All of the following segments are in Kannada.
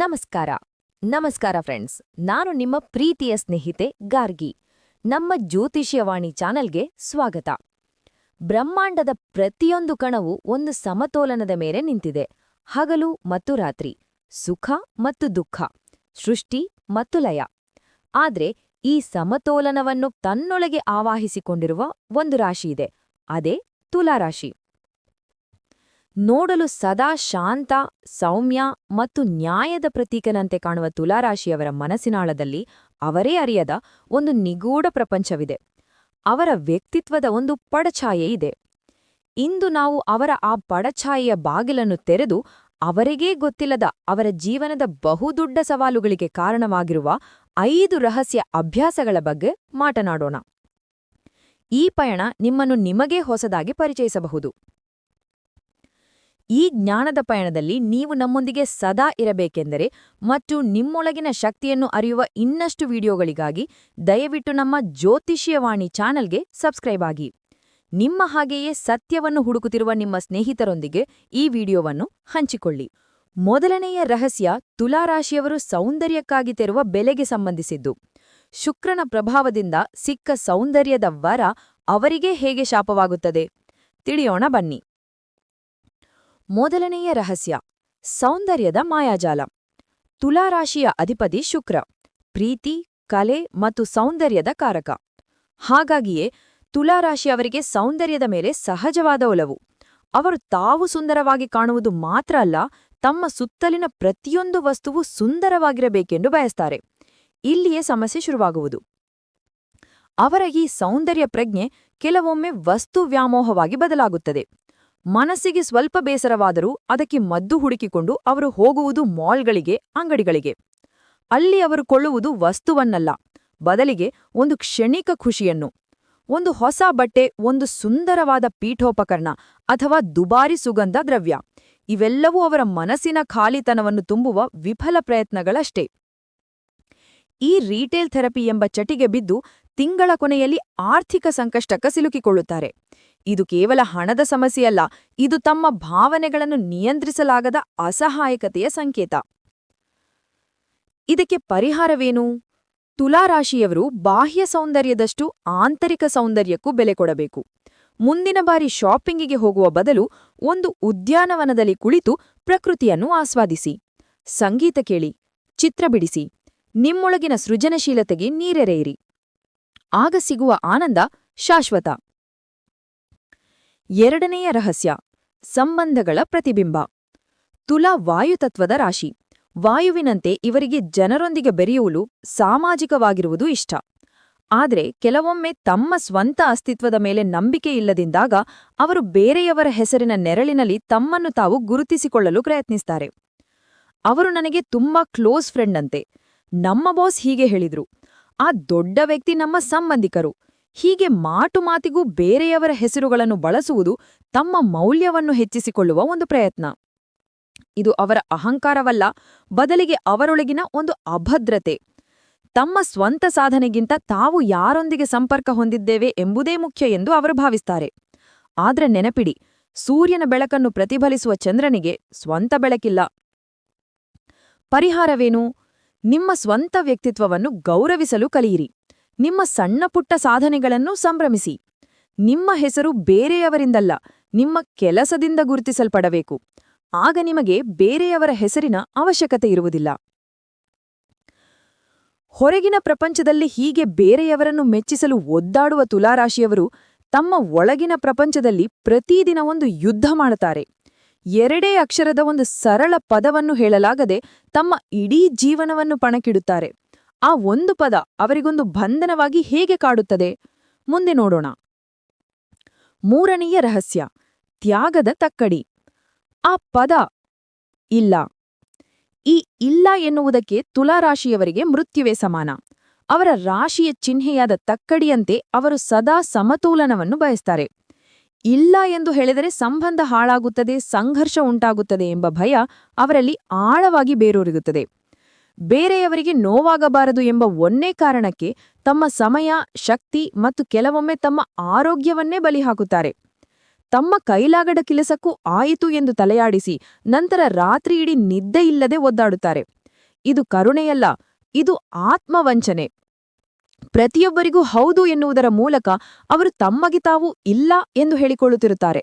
ನಮಸ್ಕಾರ. ನಮಸ್ಕಾರ ಫ್ರೆಂಡ್ಸ್ ನಾನು ನಿಮ್ಮ ಪ್ರೀತಿಯ ಸ್ನೇಹಿತೆ ಗಾರ್ಗಿ. ನಮ್ಮ ಜ್ಯೋತಿಷ್ಯವಾಣಿ ಚಾನಲ್ಗೆ ಸ್ವಾಗತ. ಬ್ರಹ್ಮಾಂಡದ ಪ್ರತಿಯೊಂದು ಕಣವು ಒಂದು ಸಮತೋಲನದ ಮೇಲೆ ನಿಂತಿದೆ. ಹಗಲು ಮತ್ತು ರಾತ್ರಿ, ಸುಖ ಮತ್ತು ದುಃಖ, ಸೃಷ್ಟಿ ಮತ್ತು ಲಯ. ಆದ್ರೆ ಈ ಸಮತೋಲನವನ್ನು ತನ್ನೊಳಗೆ ಆವಾಹಿಸಿಕೊಂಡಿರುವ ಒಂದು ರಾಶಿಯಿದೆ ಅದೇ ತುಲಾರಾಶಿ ನೋಡಲು ಸದಾ ಶಾಂತ, ಸೌಮ್ಯ ಮತ್ತು ನ್ಯಾಯದ ಪ್ರತೀಕನಂತೆ ಕಾಣುವ ತುಲಾರಾಶಿಯವರ ಮನಸ್ಸಿನಾಳದಲ್ಲಿ ಅವರೇ ಅರಿಯದ ಒಂದು ನಿಗೂಢ ಪ್ರಪಂಚವಿದೆ. ಅವರ ವ್ಯಕ್ತಿತ್ವದ ಒಂದು ಪಡಛಾಯೆ ಇದೆ. ಇಂದು ನಾವು ಅವರ ಆ ಪಡಛಾಯೆಯ ಬಾಗಿಲನ್ನು ತೆರೆದು ಅವರಿಗೇ ಗೊತ್ತಿಲ್ಲದ ಅವರ ಜೀವನದ ಬಹುದೊಡ್ಡ ಸವಾಲುಗಳಿಗೆ ಕಾರಣವಾಗಿರುವ ಐದು ರಹಸ್ಯ ಅಭ್ಯಾಸಗಳ ಬಗ್ಗೆ ಮಾತನಾಡೋಣ. ಈ ಪಯಣ ನಿಮ್ಮನ್ನು ನಿಮಗೇ ಹೊಸದಾಗಿ ಪರಿಚಯಿಸಬಹುದು. ಈ ಜ್ಞಾನದ ಪಯಣದಲ್ಲಿ ನೀವು ನಮ್ಮೊಂದಿಗೆ ಸದಾ ಇರಬೇಕೆಂದರೆ ಮತ್ತು ನಿಮ್ಮೊಳಗಿನ ಶಕ್ತಿಯನ್ನು ಅರಿಯುವ ಇನ್ನಷ್ಟು ವಿಡಿಯೋಗಳಿಗಾಗಿ ದಯವಿಟ್ಟು ನಮ್ಮ ಜ್ಯೋತಿಷ್ಯವಾಣಿ ಚಾನಲ್ಗೆ ಸಬ್ಸ್ಕ್ರೈಬ್ ಆಗಿ. ನಿಮ್ಮ ಹಾಗೆಯೇ ಸತ್ಯವನ್ನು ಹುಡುಕುತ್ತಿರುವ ನಿಮ್ಮ ಸ್ನೇಹಿತರೊಂದಿಗೆ ಈ ವಿಡಿಯೋವನ್ನು ಹಂಚಿಕೊಳ್ಳಿ. ಮೊದಲನೆಯ ರಹಸ್ಯ ತುಲಾರಾಶಿಯವರು ಸೌಂದರ್ಯಕ್ಕಾಗಿ ತೆರುವ ಬೆಲೆಗೆ ಸಂಬಂಧಿಸಿದ್ದು. ಶುಕ್ರನ ಪ್ರಭಾವದಿಂದ ಸಿಕ್ಕ ಸೌಂದರ್ಯದ ವರ ಅವರಿಗೆ ಹೇಗೆ ಶಾಪವಾಗುತ್ತದೆ? ತಿಳಿಯೋಣ ಬನ್ನಿ. ಮೊದಲನೆಯ ರಹಸ್ಯ. ಸೌಂದರ್ಯದ ಮಾಯಾಜಾಲ. ತುಲಾರಾಶಿಯ ಅಧಿಪತಿ ಶುಕ್ರ. ಪ್ರೀತಿ, ಕಲೆ ಮತ್ತು ಸೌಂದರ್ಯದ ಕಾರಕ. ಹಾಗಾಗಿಯೇ ತುಲಾರಾಶಿಯವರಿಗೆ ಸೌಂದರ್ಯದ ಮೇಲೆ ಸಹಜವಾದ ಒಲವು. ಅವರು ತಾವು ಸುಂದರವಾಗಿ ಕಾಣುವುದು ಮಾತ್ರ ಅಲ್ಲ, ತಮ್ಮ ಸುತ್ತಲಿನ ಪ್ರತಿಯೊಂದು ವಸ್ತುವು ಸುಂದರವಾಗಿರಬೇಕೆಂದು ಬಯಸ್ತಾರೆ. ಇಲ್ಲಿಯೇ ಸಮಸ್ಯೆ ಶುರುವಾಗುವುದು. ಅವರ ಈ ಸೌಂದರ್ಯ ಪ್ರಜ್ಞೆ ಕೆಲವೊಮ್ಮೆ ವಸ್ತು ವ್ಯಾಮೋಹವಾಗಿ ಬದಲಾಗುತ್ತದೆ. ಮನಸ್ಸಿಗೆ ಸ್ವಲ್ಪ ಬೇಸರವಾದರೂ ಅದಕ್ಕೆ ಮದ್ದು ಹುಡುಕಿಕೊಂಡು ಅವರು ಹೋಗುವುದು ಮಾಲ್ಗಳಿಗೆ, ಅಂಗಡಿಗಳಿಗೆ. ಅಲ್ಲಿ ಅವರು ಕೊಳ್ಳುವುದು ವಸ್ತುವನ್ನಲ್ಲ, ಬದಲಿಗೆ ಒಂದು ಕ್ಷಣಿಕ ಖುಷಿಯನ್ನು. ಒಂದು ಹೊಸ ಬಟ್ಟೆ, ಒಂದು ಸುಂದರವಾದ ಪೀಠೋಪಕರಣ ಅಥವಾ ದುಬಾರಿ ಸುಗಂಧ ದ್ರವ್ಯ. ಇವೆಲ್ಲವೂ ಅವರ ಮನಸ್ಸಿನ ಖಾಲಿತನವನ್ನು ತುಂಬುವ ವಿಫಲ ಪ್ರಯತ್ನಗಳಷ್ಟೇ. ಈ ರೀಟೇಲ್ ಥೆರಪಿ ಎಂಬ ಚಟಿಗೆ ಬಿದ್ದು ತಿಂಗಳ ಕೊನೆಯಲ್ಲಿ ಆರ್ಥಿಕ ಸಂಕಷ್ಟಕ್ಕೆ ಸಿಲುಕಿಕೊಳ್ಳುತ್ತಾರೆ. ಇದು ಕೇವಲ ಹಣದ ಸಮಸ್ಯೆಯಲ್ಲ, ಇದು ತಮ್ಮ ಭಾವನೆಗಳನ್ನು ನಿಯಂತ್ರಿಸಲಾಗದ ಅಸಹಾಯಕತೆಯ ಸಂಕೇತ. ಇದಕ್ಕೆ ಪರಿಹಾರವೇನು? ತುಲಾರಾಶಿಯವರು ಬಾಹ್ಯ ಸೌಂದರ್ಯದಷ್ಟು ಆಂತರಿಕ ಸೌಂದರ್ಯಕ್ಕೂ ಬೆಲೆ ಕೊಡಬೇಕು. ಮುಂದಿನ ಬಾರಿ ಶಾಪಿಂಗಿಗೆ ಹೋಗುವ ಬದಲು ಒಂದು ಉದ್ಯಾನವನದಲ್ಲಿ ಕುಳಿತು ಪ್ರಕೃತಿಯನ್ನು ಆಸ್ವಾದಿಸಿ. ಸಂಗೀತ ಕೇಳಿ, ಚಿತ್ರ ಬಿಡಿಸಿ. ನಿಮ್ಮೊಳಗಿನ ಸೃಜನಶೀಲತೆಗೆ ನೀರೆರೆಯಿರಿ. ಆಗ ಸಿಗುವ ಆನಂದ ಶಾಶ್ವತ. ಎರಡನೆಯ ರಹಸ್ಯ, ಸಂಬಂಧಗಳ ಪ್ರತಿಬಿಂಬ. ತುಲಾ ವಾಯುತತ್ವದ ರಾಶಿ. ವಾಯುವಿನಂತೆ ಇವರಿಗೆ ಜನರೊಂದಿಗೆ ಬೆರೆಯುವುದು ಸಾಮಾಜಿಕವಾಗಿರುವುದು ಇಷ್ಟ. ಆದರೆ ಕೆಲವೊಮ್ಮೆ ತಮ್ಮ ಸ್ವಂತ ಅಸ್ತಿತ್ವದ ಮೇಲೆ ನಂಬಿಕೆ ಇಲ್ಲದಿಂದಾಗ ಅವರು ಬೇರೆಯವರ ಹೆಸರಿನ ನೆರಳಿನಲ್ಲಿ ತಮ್ಮನ್ನು ತಾವು ಗುರುತಿಸಿಕೊಳ್ಳಲು ಪ್ರಯತ್ನಿಸ್ತಾರೆ. ಅವರು ನನಗೆ ತುಂಬಾ ಕ್ಲೋಸ್ ಫ್ರೆಂಡ್ ಅಂತೆ. ನಮ್ಮ ಬಾಸ್ ಹೀಗೆ ಹೇಳಿದ್ರು. ಆ ದೊಡ್ಡ ವ್ಯಕ್ತಿ ನಮ್ಮ ಸಂಬಂಧಿಕರು. ಹೀಗೆ ಮಾಟು ಮಾತಿಗೂ ಬೇರೆಯವರ ಹೆಸರುಗಳನ್ನು ಬಳಸುವುದು ತಮ್ಮ ಮೌಲ್ಯವನ್ನು ಹೆಚ್ಚಿಸಿಕೊಳ್ಳುವ ಒಂದು ಪ್ರಯತ್ನ. ಇದು ಅವರ ಅಹಂಕಾರವಲ್ಲ, ಬದಲಿಗೆ ಅವರೊಳಗಿನ ಒಂದು ಅಭದ್ರತೆ. ತಮ್ಮ ಸ್ವಂತ ಸಾಧನೆಗಿಂತ ತಾವು ಯಾರೊಂದಿಗೆ ಸಂಪರ್ಕ ಹೊಂದಿದ್ದೇವೆ ಎಂಬುದೇ ಮುಖ್ಯ ಎಂದು ಅವರು ಭಾವಿಸ್ತಾರೆ. ಆದ್ರೆ ನೆನಪಿಡಿ, ಸೂರ್ಯನ ಬೆಳಕನ್ನು ಪ್ರತಿಫಲಿಸುವ ಚಂದ್ರನಿಗೆ ಸ್ವಂತ ಬೆಳಕಿಲ್ಲ. ಪರಿಹಾರವೇನು? ನಿಮ್ಮ ಸ್ವಂತ ವ್ಯಕ್ತಿತ್ವವನ್ನು ಗೌರವಿಸಲು ಕಲಿಯಿರಿ. ನಿಮ್ಮ ಸಣ್ಣಪುಟ್ಟ ಸಾಧನೆಗಳನ್ನು ಸಂಭ್ರಮಿಸಿ. ನಿಮ್ಮ ಹೆಸರು ಬೇರೆಯವರಿಂದಲ್ಲ, ನಿಮ್ಮ ಕೆಲಸದಿಂದ ಗುರುತಿಸಲ್ಪಡಬೇಕು. ಆಗ ನಿಮಗೆ ಬೇರೆಯವರ ಹೆಸರಿನ ಅವಶ್ಯಕತೆ ಇರುವುದಿಲ್ಲ. ಹೊರಗಿನ ಪ್ರಪಂಚದಲ್ಲಿ ಹೀಗೆ ಬೇರೆಯವರನ್ನು ಮೆಚ್ಚಿಸಲು ಒದ್ದಾಡುವ ತುಲಾರಾಶಿಯವರು ತಮ್ಮ ಒಳಗಿನ ಪ್ರಪಂಚದಲ್ಲಿ ಪ್ರತಿದಿನ ಒಂದು ಯುದ್ಧ ಮಾಡುತ್ತಾರೆ. ಎರಡೇ ಅಕ್ಷರದ ಒಂದು ಸರಳ ಪದವನ್ನು ಹೇಳಲಾಗದೆ ತಮ್ಮ ಇಡೀ ಜೀವನವನ್ನು ಪಣಕ್ಕಿಡುತ್ತಾರೆ. ಆ ಒಂದು ಪದ ಅವರಿಗೊಂದು ಬಂಧನವಾಗಿ ಹೇಗೆ ಕಾಡುತ್ತದೆ? ಮುಂದೆ ನೋಡೋಣ. ಮೂರನೆಯ ರಹಸ್ಯ, ತ್ಯಾಗದ ತಕ್ಕಡಿ. ಆ ಪದ ಇಲ್ಲ. ಈ ಇಲ್ಲ ಎನ್ನುವುದಕ್ಕೆ ತುಲಾರಾಶಿಯವರಿಗೆ ಮೃತ್ಯುವೇ ಸಮಾನ. ಅವರ ರಾಶಿಯ ಚಿಹ್ನೆಯಾದ ತಕ್ಕಡಿಯಂತೆ ಅವರು ಸದಾ ಸಮತೋಲನವನ್ನು ಬಯಸ್ತಾರೆ. ಇಲ್ಲ ಎಂದು ಹೇಳಿದರೆ ಸಂಬಂಧ ಹಾಳಾಗುತ್ತದೆ, ಸಂಘರ್ಷ ಉಂಟಾಗುತ್ತದೆ ಎಂಬ ಭಯ ಅವರಲ್ಲಿ ಆಳವಾಗಿ ಬೇರೂರಿಗುತ್ತದೆ ಬೇರೆಯವರಿಗೆ ನೋವಾಗಬಾರದು ಎಂಬ ಒಂದೇ ಕಾರಣಕ್ಕೆ ತಮ್ಮ ಸಮಯ, ಶಕ್ತಿ ಮತ್ತು ಕೆಲವೊಮ್ಮೆ ತಮ್ಮ ಆರೋಗ್ಯವನ್ನೇ ಬಲಿ ಹಾಕುತ್ತಾರೆ ತಮ್ಮ ಕೈಲಾಗದ ಕೆಲಸಕ್ಕೂ ಆಯಿತು ಎಂದು ತಲೆಯಾಡಿಸಿ ನಂತರ ರಾತ್ರಿಯಿಡೀ ನಿದ್ದೆಯಿಲ್ಲದೆ ಒದ್ದಾಡುತ್ತಾರೆ. ಇದು ಕರುಣೆಯಲ್ಲ, ಇದು ಆತ್ಮವಂಚನೆ. ಪ್ರತಿಯೊಬ್ಬರಿಗೂ ಹೌದು ಎನ್ನುವುದರ ಮೂಲಕ ಅವರು ತಮ್ಮಗೆ ತಾವು ಇಲ್ಲ ಎಂದು ಹೇಳಿಕೊಳ್ಳುತ್ತಿರುತ್ತಾರೆ.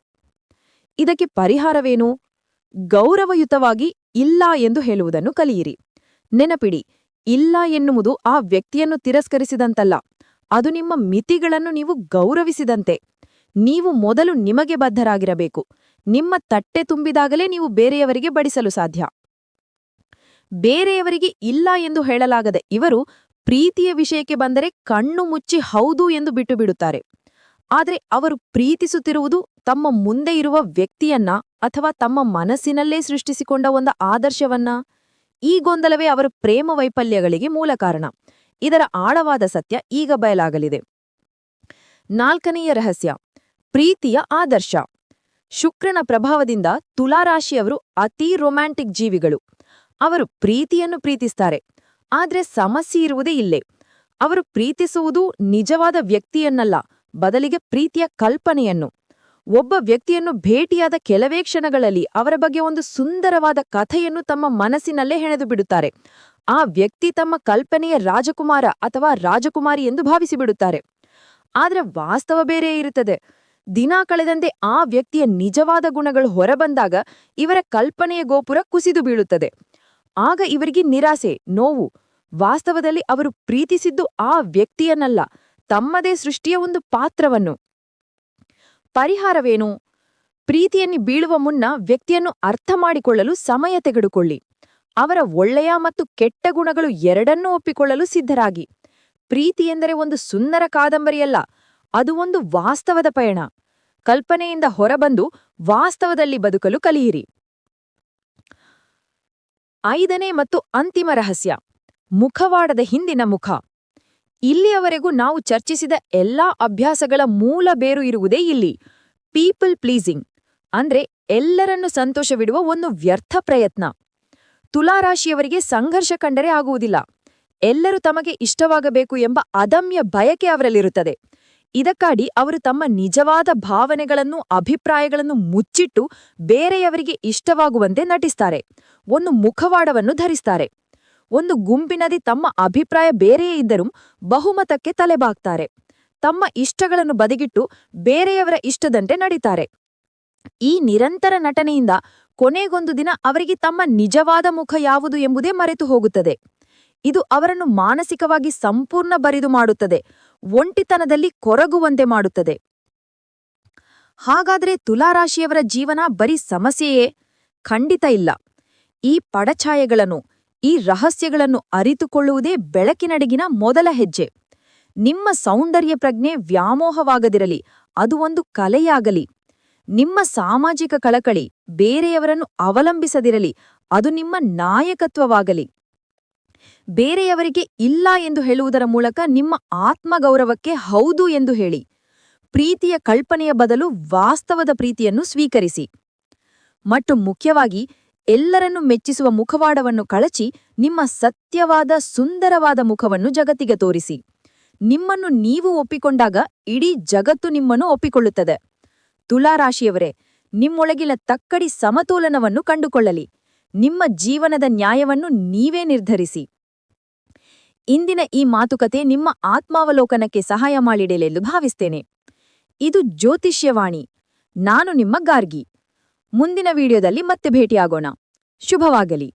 ಇದಕ್ಕೆ ಪರಿಹಾರವೇನು? ಗೌರವಯುತವಾಗಿ ಇಲ್ಲ ಎಂದು ಹೇಳುವುದನ್ನು ಕಲಿಯಿರಿ. ನೆನಪಿಡಿ, ಇಲ್ಲ ಎನ್ನುವುದು ಆ ವ್ಯಕ್ತಿಯನ್ನು ತಿರಸ್ಕರಿಸಿದಂತಲ್ಲ, ಅದು ನಿಮ್ಮ ಮಿತಿಗಳನ್ನು ನೀವು ಗೌರವಿಸಿದಂತೆ. ನೀವು ಮೊದಲು ನಿಮಗೆ ಬದ್ಧರಾಗಿರಬೇಕು. ನಿಮ್ಮ ತಟ್ಟೆ ತುಂಬಿದಾಗಲೇ ನೀವು ಬೇರೆಯವರಿಗೆ ಬಡಿಸಲು ಸಾಧ್ಯ. ಬೇರೆಯವರಿಗೆ ಇಲ್ಲ ಎಂದು ಹೇಳಲಾಗದ ಇವರು ಪ್ರೀತಿಯ ವಿಷಯಕ್ಕೆ ಬಂದರೆ ಕಣ್ಣು ಮುಚ್ಚಿ ಹೌದು ಎಂದು ಬಿಟ್ಟು ಬಿಡುತ್ತಾರೆ. ಆದರೆ ಅವರು ಪ್ರೀತಿಸುತ್ತಿರುವುದು ತಮ್ಮ ಮುಂದೆ ಇರುವ ವ್ಯಕ್ತಿಯನ್ನ ಅಥವಾ ತಮ್ಮ ಮನಸ್ಸಿನಲ್ಲೇ ಸೃಷ್ಟಿಸಿಕೊಂಡ ಒಂದು ಆದರ್ಶವನ್ನ? ಈ ಗೊಂದಲವೇ ಅವರ ಪ್ರೇಮ ವೈಫಲ್ಯಗಳಿಗೆ ಮೂಲ ಕಾರಣ. ಇದರ ಆಳವಾದ ಸತ್ಯ ಈಗ ಬಯಲಾಗಲಿದೆ. ನಾಲ್ಕನೆಯ ರಹಸ್ಯ, ಪ್ರೀತಿಯ ಆದರ್ಶ. ಶುಕ್ರನ ಪ್ರಭಾವದಿಂದ ತುಲಾರಾಶಿಯವರು ಅತೀ ರೊಮ್ಯಾಂಟಿಕ್ ಜೀವಿಗಳು. ಅವರು ಪ್ರೀತಿಯನ್ನು ಪ್ರೀತಿಸ್ತಾರೆ. ಆದ್ರೆ ಸಮಸ್ಯೆ ಇರುವುದೇ ಇಲ್ಲೇ. ಅವರು ಪ್ರೀತಿಸುವುದು ನಿಜವಾದ ವ್ಯಕ್ತಿಯನ್ನಲ್ಲ, ಬದಲಿಗೆ ಪ್ರೀತಿಯ ಕಲ್ಪನೆಯನ್ನು. ಒಬ್ಬ ವ್ಯಕ್ತಿಯನ್ನು ಭೇಟಿಯಾದ ಕೆಲವೇ ಕ್ಷಣಗಳಲ್ಲಿ ಅವರ ಬಗ್ಗೆ ಒಂದು ಸುಂದರವಾದ ಕಥೆಯನ್ನು ತಮ್ಮ ಮನಸ್ಸಿನಲ್ಲೇ ಹೆಣೆದು ಬಿಡುತ್ತಾರೆ. ಆ ವ್ಯಕ್ತಿ ತಮ್ಮ ಕಲ್ಪನೆಯ ರಾಜಕುಮಾರ ಅಥವಾ ರಾಜಕುಮಾರಿ ಎಂದು ಭಾವಿಸಿಬಿಡುತ್ತಾರೆ ಆದರೆ ವಾಸ್ತವ ಬೇರೆ ಇರುತ್ತದೆ. ದಿನ ಕಳೆದಂತೆ ಆ ವ್ಯಕ್ತಿಯ ನಿಜವಾದ ಗುಣಗಳು ಹೊರಬಂದಾಗ ಇವರ ಕಲ್ಪನೆಯ ಗೋಪುರ ಕುಸಿದು ಬೀಳುತ್ತದೆ. ಆಗ ಇವರಿಗೆ ನಿರಾಸೆ, ನೋವು ವಾಸ್ತವದಲ್ಲಿ ಅವರು ಪ್ರೀತಿಸಿದ್ದು ಆ ವ್ಯಕ್ತಿಯನ್ನಲ್ಲ ತಮ್ಮದೇ ಸೃಷ್ಟಿಯ ಒಂದು ಪಾತ್ರವನ್ನು. ಪರಿಹಾರವೇನು? ಪ್ರೀತಿಯನ್ನು ಬೀಳುವ ಮುನ್ನ ವ್ಯಕ್ತಿಯನ್ನು ಅರ್ಥ ಮಾಡಿಕೊಳ್ಳಲು ಸಮಯ ತೆಗೆದುಕೊಳ್ಳಿ. ಅವರ ಒಳ್ಳೆಯ ಮತ್ತು ಕೆಟ್ಟ ಗುಣಗಳು ಎರಡನ್ನೂ ಒಪ್ಪಿಕೊಳ್ಳಲು ಸಿದ್ಧರಾಗಿ. ಪ್ರೀತಿ ಎಂದರೆ ಒಂದು ಸುಂದರ ಕಾದಂಬರಿಯಲ್ಲ, ಅದು ಒಂದು ವಾಸ್ತವದ ಪಯಣ. ಕಲ್ಪನೆಯಿಂದ ಹೊರಬಂದು ವಾಸ್ತವದಲ್ಲಿ ಬದುಕಲು ಕಲಿಯಿರಿ. ಐದನೇ ಮತ್ತು ಅಂತಿಮ ರಹಸ್ಯ. ಮುಖವಾಡದ ಹಿಂದಿನ ಮುಖ. ಇಲ್ಲಿಯವರೆಗೂ ನಾವು ಚರ್ಚಿಸಿದ ಎಲ್ಲಾ ಅಭ್ಯಾಸಗಳ ಮೂಲ ಬೇರು ಇರುವುದೇ ಇಲ್ಲಿ. ಪೀಪಲ್ ಪ್ಲೀಸಿಂಗ್ ಅಂದ್ರೆ ಎಲ್ಲರನ್ನು ಸಂತೋಷವಿಡುವ ಒಂದು ವ್ಯರ್ಥ ಪ್ರಯತ್ನ. ತುಲಾರಾಶಿಯವರಿಗೆ ಸಂಘರ್ಷ ಕಂಡರೆ ಆಗುವುದಿಲ್ಲ. ಎಲ್ಲರೂ ತಮಗೆ ಇಷ್ಟವಾಗಬೇಕು ಎಂಬ ಅದಮ್ಯ ಬಯಕೆ ಅವರಲ್ಲಿರುತ್ತದೆ. ಇದಕ್ಕಾಗಿ ಅವರು ತಮ್ಮ ನಿಜವಾದ ಭಾವನೆಗಳನ್ನು, ಅಭಿಪ್ರಾಯಗಳನ್ನು ಮುಚ್ಚಿಟ್ಟು ಬೇರೆಯವರಿಗೆ ಇಷ್ಟವಾಗುವಂತೆ ನಟಿಸ್ತಾರೆ. ಒಂದು ಮುಖವಾಡವನ್ನು ಧರಿಸ್ತಾರೆ. ಒಂದು ಗುಂಪಿನದಿ ತಮ್ಮ ಅಭಿಪ್ರಾಯ ಬೇರೆಯೇ ಇದ್ದರೂ ಬಹುಮತಕ್ಕೆ ತಲೆಬಾಗ್ತಾರೆ. ತಮ್ಮ ಇಷ್ಟಗಳನ್ನು ಬದಿಗಿಟ್ಟು ಬೇರೆಯವರ ಇಷ್ಟದಂತೆ ನಡೀತಾರೆ. ಈ ನಿರಂತರ ನಟನೆಯಿಂದ ಕೊನೆಗೊಂದು ದಿನ ಅವರಿಗೆ ತಮ್ಮ ನಿಜವಾದ ಮುಖ ಯಾವುದು ಎಂಬುದೇ ಮರೆತು ಹೋಗುತ್ತದೆ. ಇದು ಅವರನ್ನು ಮಾನಸಿಕವಾಗಿ ಸಂಪೂರ್ಣ ಬರಿದು ಮಾಡುತ್ತದೆ, ಒಂಟಿತನದಲ್ಲಿ ಕೊರಗುವಂತೆ ಮಾಡುತ್ತದೆ. ಹಾಗಾದ್ರೆ ತುಲಾರಾಶಿಯವರ ಜೀವನ ಬರೀ ಸಮಸ್ಯೆಯೇ? ಖಂಡಿತ ಇಲ್ಲ. ಈ ಪಡಛಾಯೆಗಳನ್ನು ಈ ರಹಸ್ಯಗಳನ್ನು ಅರಿತುಕೊಳ್ಳುವುದೇ ಬೆಳಕಿನಡೆಗಿನ ಮೊದಲ ಹೆಜ್ಜೆ. ನಿಮ್ಮ ಸೌಂದರ್ಯ ಪ್ರಜ್ಞೆ ವ್ಯಾಮೋಹವಾಗದಿರಲಿ, ಅದು ಒಂದು ಕಲೆಯಾಗಲಿ. ನಿಮ್ಮ ಸಾಮಾಜಿಕ ಕಳಕಳಿ ಬೇರೆಯವರನ್ನು ಅವಲಂಬಿಸದಿರಲಿ, ಅದು ನಿಮ್ಮ ನಾಯಕತ್ವವಾಗಲಿ. ಬೇರೆಯವರಿಗೆ ಇಲ್ಲ ಎಂದು ಹೇಳುವುದರ ಮೂಲಕ ನಿಮ್ಮ ಆತ್ಮಗೌರವಕ್ಕೆ ಹೌದು ಎಂದು ಹೇಳಿ. ಪ್ರೀತಿಯ ಕಲ್ಪನೆಯ ಬದಲು ವಾಸ್ತವದ ಪ್ರೀತಿಯನ್ನು ಸ್ವೀಕರಿಸಿ. ಮತ್ತು ಮುಖ್ಯವಾಗಿ ಎಲ್ಲರನ್ನು ಮೆಚ್ಚಿಸುವ ಮುಖವಾಡವನ್ನು ಕಳಚಿ ನಿಮ್ಮ ಸತ್ಯವಾದ, ಸುಂದರವಾದ ಮುಖವನ್ನು ಜಗತ್ತಿಗೆ ತೋರಿಸಿ. ನಿಮ್ಮನ್ನು ನೀವು ಒಪ್ಪಿಕೊಂಡಾಗ ಇಡೀ ಜಗತ್ತು ನಿಮ್ಮನ್ನು ಒಪ್ಪಿಕೊಳ್ಳುತ್ತದೆ. ತುಲಾರಾಶಿಯವರೇ, ನಿಮ್ಮೊಳಗಿನ ತಕ್ಕಡಿ ಸಮತೋಲನವನ್ನು ಕಂಡುಕೊಳ್ಳಲಿ. ನಿಮ್ಮ ಜೀವನದ ನ್ಯಾಯವನ್ನು ನೀವೇ ನಿರ್ಧರಿಸಿ. ಇಂದಿನ ಈ ಮಾತುಕತೆ ನಿಮ್ಮ ಆತ್ಮಾವಲೋಕನಕ್ಕೆ ಸಹಾಯ ಮಾಡಿಡಲೆಂದು ಭಾವಿಸ್ತೇನೆ. ಇದು ಜ್ಯೋತಿಷ್ಯವಾಣಿ. ನಾನು ನಿಮ್ಮ ಗಾರ್ಗಿ. ಮುಂದಿನ ವಿಡಿಯೋದಲ್ಲಿ ಮತ್ತೆ ಭೇಟಿಯಾಗೋಣ. ಶುಭವಾಗಲಿ.